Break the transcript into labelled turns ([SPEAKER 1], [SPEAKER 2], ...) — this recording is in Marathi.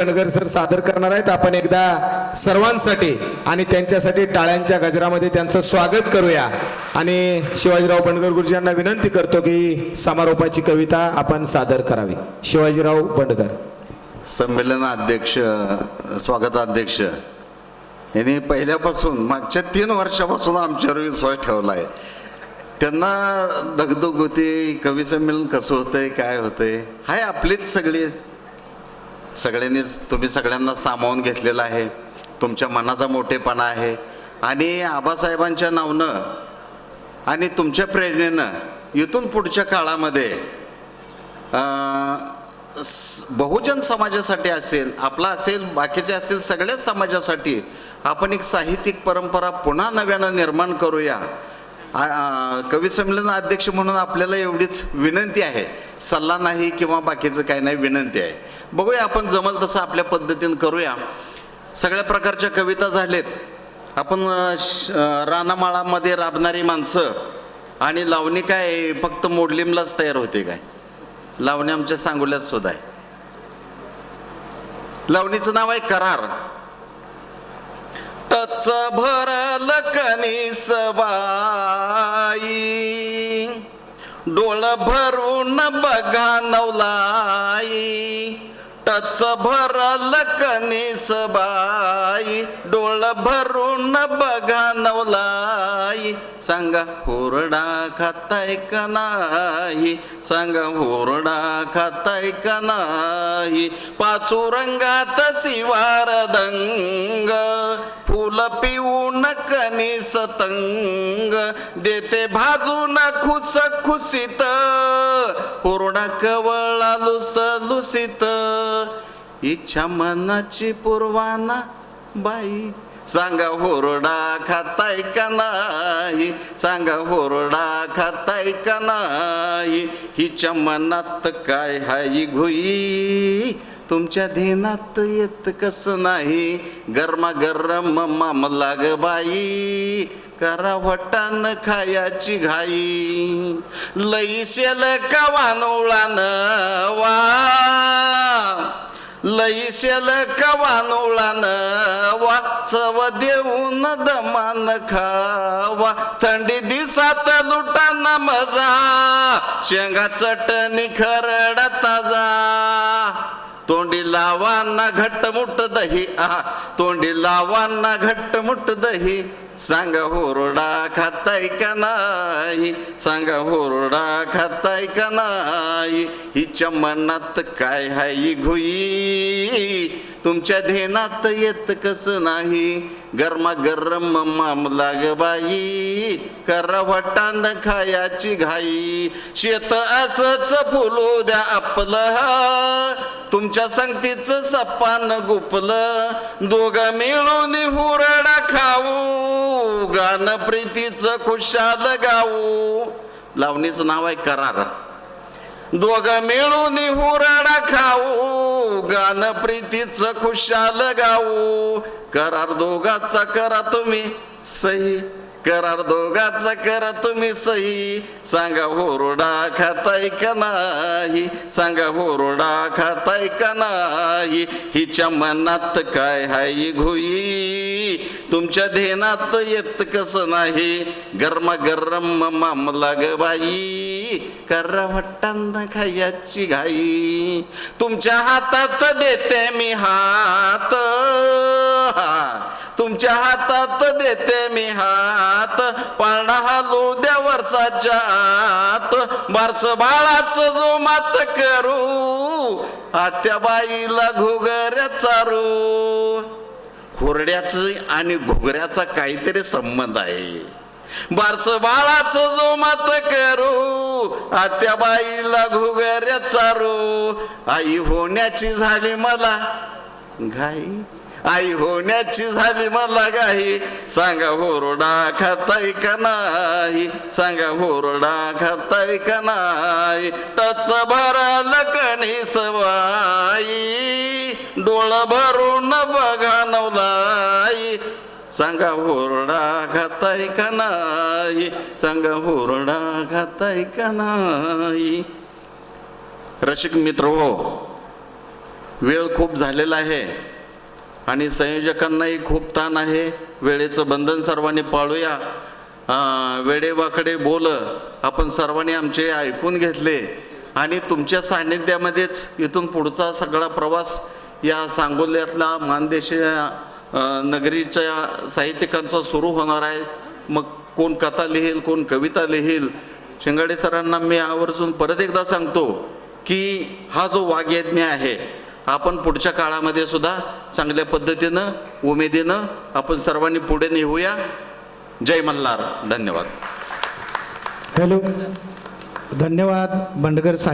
[SPEAKER 1] कणगर सर सादर करणार आहेत. आपण एकदा सर्वांसाठी आणि त्यांच्यासाठी टाळ्यांच्या गजरामध्ये त्यांचं स्वागत करूया. आणि शिवाजीराव बंडगर गुरुजी यांना विनंती करतो की समारोपाची कविता आपण सादर करावी. शिवाजीराव बंडगर
[SPEAKER 2] संमेलन अध्यक्ष स्वागताध्यक्ष यांनी पहिल्यापासून मागच्या तीन वर्षापासून आमच्यावर विश्वास ठेवला आहे त्यांना दगदग होती कवी संमेलन कसं होतंय काय होतंय हाय आपलीच सगळी सगळ्यांनीच तुम्ही सगळ्यांना सामावून घेतलेलं आहे. तुमच्या मनाचा मोठेपणा आहे. आणि आबासाहेबांच्या नावनं आणि तुमच्या प्रेरणेनं इथून पुढच्या काळामध्ये बहुजन समाजासाठी असेल आपला असेल बाकीचे असेल सगळ्याच समाजासाठी आपण एक साहित्यिक परंपरा पुन्हा नव्यानं निर्माण करूया. कविसंमेलन कवी संमेलन अध्यक्ष म्हणून आपल्याला एवढीच विनंती आहे. सल्ला नाही किंवा बाकीचं काही नाही विनंती आहे. बघूया आपण जमल तसं आपल्या पद्धतीनं करूया. सगळ्या प्रकारच्या कविता झालेत. आपण श- रानामाळामध्ये राबणारी माणसं आणि लावणी काय फक्त मोडलिमलाच तयार होते काय? लावणी आमच्या सांगोल्यात सुद्धा आहे. लावणीचं नाव आहे करार. टच भरल कनिस बाई. डोळ भरून बघा नवलाई. टच भरल कनिस बाई. डोळ भरून बघा नवलाई. सांगा हुरडा खाताय का नाही? सांगा हुरडा खाताय का नाही? पाचू रंगात शिवार दंग. फुल पिऊन कनिस तंग. देते भाजून खुस खुसीत हुरडा कवळा लुस लुसित इच्छा मनाची पूर्वाना बाई. सांगा होरडा खाताय का नाही? सांगा होरडा खाताय का नाही? हिच्या मनात काय हाई घुई? तुमच्या धेनात येत कस नाही? गरमा गरम मामला ग बाई. करा वटान खायाची घाई. लईशेल कवानुळान वा. लईशेल कवानुळान वा चव देऊन दमान खावा. थंडी दिसात लुटाना मजा शेंगा चटणी खरडा ताजा. लावांना घट्ट मुठ दही. आहा तोंडी लावांना घट्ट मुठ दही. सांगा होरडा खाताय का नाही? सांगा होरडा खाताय का नाही? हिच्या मनात काय हाय घुई? तुमच्या धेनात येत कस नाही? गरमा गरम मामला ग बाई. करा वटान खायाची घाई. शेत असच फुलू द्या आपलं. तुमच्या संगतीच सपान गुपल दोघ मिळून हुरडा खाऊ गाण प्रीतीच खुशाल गाऊ. लावणीचं नाव आहे करार. दोघ मिळून हुरडा खाऊ गाण प्रीतीच खुशाल गाऊ. करार दोघाचा करा तुम्ही सही. करार दोघाचा करा तुम्ही सही. सांगा होरडा खाताय का नाही? सांगा होरडा खाताय का नाही? हिच्या मनात काय हाय घुई? तुमच्या धेनात येत कस नाही? गरमा गरम मामला ग बाई. करा वट्टांना खायची घाई. तुमच्या हातात देते मी हात. तुमच्या हातात देते मी हात. पाळणा हालू द्या वर्षाच्या आत बारस बाळाच जो मात करू. आत्या बाईला घुगऱ्या चारू. हुरड्याच आणि घुगऱ्याचा काहीतरी संबंध आहे. बारस बाळाच जो मात करू. आत्या बाईला घुगऱ्या चारू. आई होण्याची झाली मला घाई. आई होण्याची झाली मला गाई सांगा होरडा खाताय का नाही? सांगा होरडा खाताय का नाही? टच भराल कणी सवाई? डोळा भरून बघा नवलाई. सांगा होरडा खाताय का नाही? सांगा होरडा खाताय का नाही? रसिक मित्र हो वेळ खूप झालेला आहे. आणि संयोजकांनाही खूप ताण आहे. वेळेचं बंधन सर्वांनी पाळूया. वेडेवाकडे बोल. आपण सर्वांनी आमचे ऐकून घेतले. आणि तुमच्या सान्निध्यामध्येच इथून पुढचा सगळा प्रवास या सांगोल्यातला मानदेशी नगरीच्या साहित्यिकांचा सुरू होणार आहे. मग कोण कथा लिहील कोण कविता लिहील? शिंगाडे सरांना मी आवर्जून परत एकदा सांगतो की हा जो वाग्यज्ञ आहे आपण पुढच्या काळामध्ये सुद्धा चांगल्या पद्धतीनं उमेदीनं आपण सर्वांनी पुढे नेऊया जय मल्हार. धन्यवाद.
[SPEAKER 3] हॅलो. धन्यवाद बंडगर साहेब.